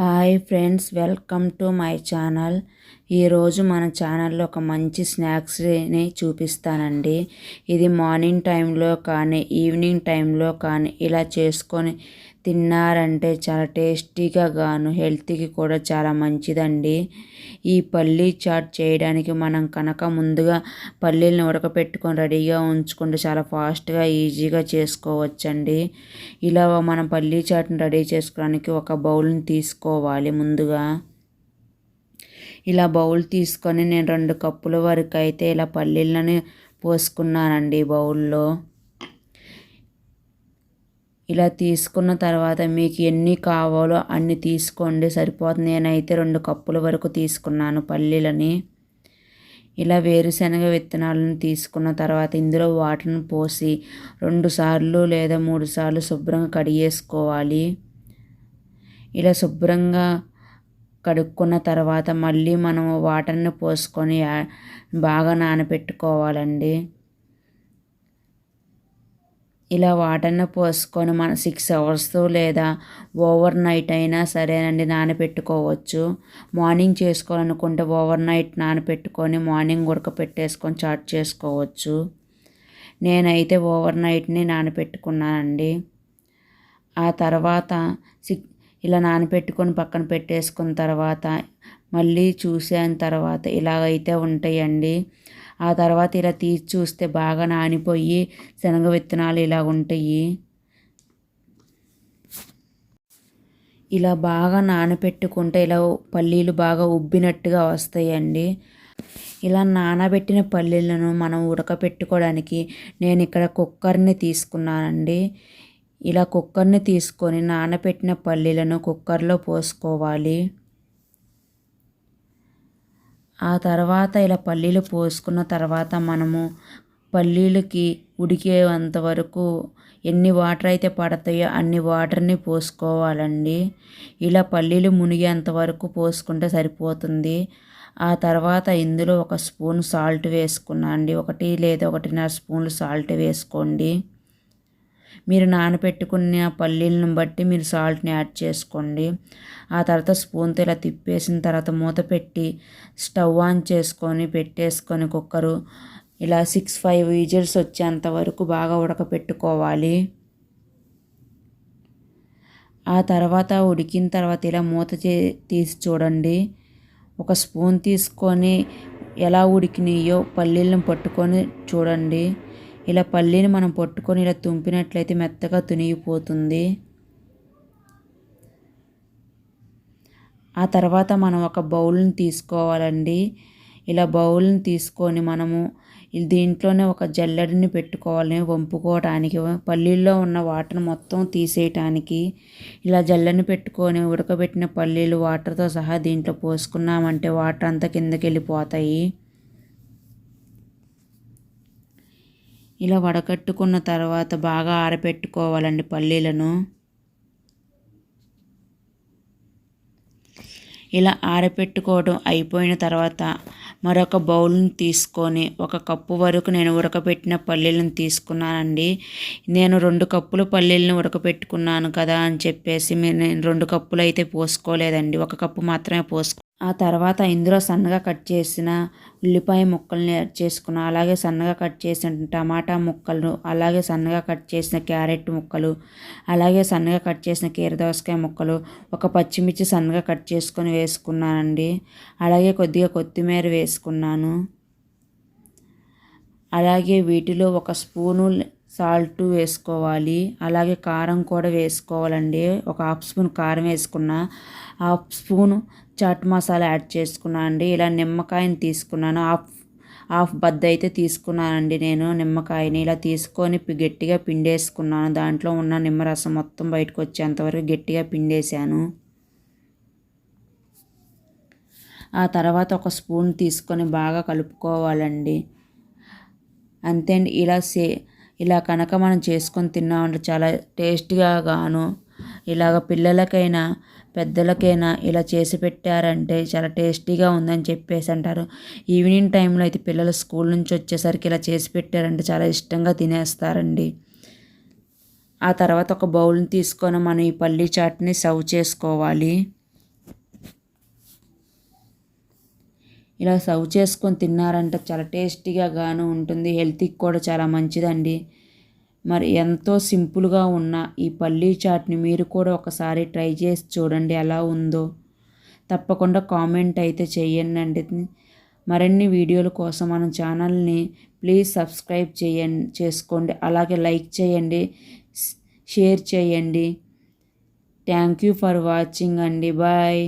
Hi friends welcome to my channel. ఈరోజు మన ఛానల్లో ఒక మంచి స్నాక్స్ని చూపిస్తానండి. ఇది మార్నింగ్ టైంలో కానీ ఈవినింగ్ టైంలో కానీ ఇలా చేసుకొని తిన్నారంటే చాలా టేస్టీగా గాను హెల్త్కి కూడా చాలా మంచిదండి. ఈ పల్లీ చాట్ చేయడానికి మనం కనుక ముందుగా పల్లీలను ఉడకపెట్టుకొని రెడీగా ఉంచుకుంటే చాలా ఫాస్ట్గా ఈజీగా చేసుకోవచ్చండి. ఇలా మనం పల్లీ చాట్ని రెడీ చేసుకోవడానికి ఒక బౌల్ని తీసుకోవాలి ముందుగా. ఇలా బౌల్ తీసుకొని నేను రెండు కప్పుల వరకు అయితే ఇలా పల్లీలని పోసుకున్నానండి బౌల్లో. ఇలా తీసుకున్న తర్వాత మీకు ఎన్ని కావాలో అన్ని తీసుకోండి. సరిపోతుంది. నేనైతే రెండు కప్పుల వరకు తీసుకున్నాను పల్లీలని. ఇలా వేరుశనగ విత్తనాలను తీసుకున్న తర్వాత ఇందులో వాటర్ని పోసి రెండు సార్లు లేదా మూడు సార్లు శుభ్రంగా కడిగేసుకోవాలి. ఇలా శుభ్రంగా కడుక్కున్న తర్వాత మళ్ళీ మనం వాటర్ని పోసుకొని బాగా నానబెట్టుకోవాలండి. ఇలా వాటర్ని పోసుకొని మన సిక్స్ అవర్స్ లేదా ఓవర్ నైట్ అయినా సరేనండి నానబెట్టుకోవచ్చు మార్నింగ్ చేసుకోవాలనుకుంటే ఓవర్ నైట్ నానబెట్టుకొని మార్నింగ్ ఉడకపెట్టేసుకొని చాట్ చేసుకోవచ్చు. నేనైతే ఓవర్ నైట్ని నానబెట్టుకున్నానండి ఆ తర్వాత సిక్ ఇలా నానబెట్టుకొని పక్కన పెట్టేసుకున్న తర్వాత మళ్ళీ చూసిన తర్వాత ఇలాగైతే ఉంటాయండి. ఆ తర్వాత ఇలా తీసి చూస్తే బాగా నానిపోయి శనగ విత్తనాలు ఇలా ఉంటాయి. ఇలా బాగా నానబెట్టుకుంటే ఇలా పల్లీలు బాగా ఉబ్బినట్టుగా వస్తాయండి. ఇలా నానబెట్టిన పల్లీలను మనం ఉడకపెట్టుకోవడానికి నేను ఇక్కడ కుక్కర్ని తీసుకున్నానండి. ఇలా కుక్కర్ని తీసుకొని నానబెట్టిన పల్లీలను కుక్కర్లో పోసుకోవాలి. ఆ తర్వాత ఇలా పల్లీలు పోసుకున్న తర్వాత మనము పల్లీలకి ఉడికేంత వరకు ఎన్ని వాటర్ అయితే పడతాయో అన్ని వాటర్ని పోసుకోవాలండి. ఇలా పల్లీలు మునిగేంత వరకు పోసుకుంటే సరిపోతుంది. ఆ తర్వాత ఇందులో ఒక స్పూన్ సాల్ట్ వేసుకున్నా అండి. ఒకటి లేదా ఒకటిన్నర స్పూన్లు సాల్ట్ వేసుకోండి. మీరు నానబెట్టుకున్న పల్లీలను బట్టి మీరు సాల్ట్ని యాడ్ చేసుకోండి. ఆ తర్వాత స్పూన్తో ఇలా తిప్పేసిన తర్వాత మూత పెట్టి స్టవ్ ఆన్ చేసుకొని పెట్టేసుకొని కుక్కరు ఇలా సిక్స్ ఫైవ్ విజిల్స్ వచ్చేంత వరకు బాగా ఉడకపెట్టుకోవాలి. ఆ తర్వాత ఉడికిన తర్వాత ఇలా మూత చే తీసి చూడండి. ఒక స్పూన్ తీసుకొని ఎలా ఉడికినాయో పల్లీలను పట్టుకొని చూడండి. ఇలా పల్లీని మనం పట్టుకొని ఇలా తుంపినట్లయితే మెత్తగా తునిగిపోతుంది. ఆ తర్వాత మనం ఒక బౌల్ని తీసుకోవాలండి. ఇలా బౌల్ని తీసుకొని మనము దీంట్లోనే ఒక జల్లెడని పెట్టుకోవాలి. వంపుకోవటానికి పల్లీల్లో ఉన్న వాటర్ మొత్తం తీసేయటానికి ఇలా జల్లెని పెట్టుకొని ఉడకబెట్టిన పల్లీలు వాటర్తో సహా దీంట్లో పోసుకున్నామంటే వాటర్ అంతా కిందకి వెళ్ళిపోతాయి. ఇలా వడకట్టుకున్న తర్వాత బాగా ఆరబెట్టుకోవాలండి పల్లీలను. ఇలా ఆరబెట్టుకోవడం అయిపోయిన తర్వాత మరొక బౌల్ని తీసుకొని ఒక కప్పు వరకు నేను ఉడకబెట్టిన పల్లీలను తీసుకున్నానండి. నేను రెండు కప్పుల పల్లీలను ఉడకపెట్టుకున్నాను కదా అని చెప్పేసి నేను రెండు కప్పులు అయితే పోసుకోలేదండి. ఒక కప్పు మాత్రమే పోసుకో ఆ తర్వాత ఇందులో సన్నగా కట్ చేసిన ఉల్లిపాయ ముక్కల్ని యాడ్ చేసుకున్న అలాగే సన్నగా కట్ చేసిన టమాటా ముక్కలు అలాగే సన్నగా కట్ చేసిన క్యారెట్ ముక్కలు అలాగే సన్నగా కట్ చేసిన కీరదోసకాయ ముక్కలు ఒక పచ్చిమిర్చి సన్నగా కట్ చేసుకొని వేసుకున్నానండి. అలాగే కొద్దిగా కొత్తిమీర వేసుకున్నాను. అలాగే వీటిలో ఒక స్పూను సాల్ట్ వేసుకోవాలి. అలాగే కారం కూడా వేసుకోవాలండి. ఒక హాఫ్ స్పూన్ కారం వేసుకున్న. Half spoon chaat masala add చేసుకున్నాను అండి. ఇలా నిమ్మకాయని తీసుకున్నాను. హాఫ్ హాఫ్ బద్ద అయితే తీసుకున్నానండి నేను నిమ్మకాయని. ఇలా తీసుకొని గట్టిగా పిండేసుకున్నాను. దాంట్లో ఉన్న నిమ్మరసం మొత్తం బయటకు వచ్చేంతవరకు గట్టిగా పిండేశాను. ఆ తర్వాత ఒక స్పూన్ తీసుకొని బాగా కలుపుకోవాలండి. అంతే అండి. ఇలా సే ఇలా కనుక మనం చేసుకొని తిన్నామంటే చాలా టేస్ట్గా గాను ఇలాగ పిల్లలకైనా పెద్దలకైనా ఇలా చేసి పెట్టారంటే చాలా టేస్టీగా ఉందని చెప్పేసి అంటారు. ఈవినింగ్ టైంలో అయితే పిల్లలు స్కూల్ నుంచి వచ్చేసరికి ఇలా చేసి పెట్టారంటే చాలా ఇష్టంగా తినేస్తారండి. ఆ తర్వాత ఒక బౌల్ని తీసుకొని మనం ఈ పల్లీ చాట్ని సర్వ్ చేసుకోవాలి. ఇలా సర్వ్ చేసుకొని తిన్నారంటే. చాలా టేస్టీగా గాను ఉంటుంది. హెల్త్కి కూడా చాలా మంచిదండి. మరి ఎంతో సింపుల్గా ఉన్న ఈ పల్లీ చాట్ని మీరు కూడా ఒకసారి ట్రై చేసి చూడండి ఎలా ఉందో. తప్పకుండా కామెంట్ అయితే చేయండి మరిన్ని వీడియోల కోసం మన ఛానల్ని ప్లీజ్ సబ్స్క్రైబ్ చేయండి చేసుకోండి. అలాగే లైక్ చేయండి. షేర్ చేయండి. థ్యాంక్ యూ ఫర్ వాచింగ్ అండి. బాయ్.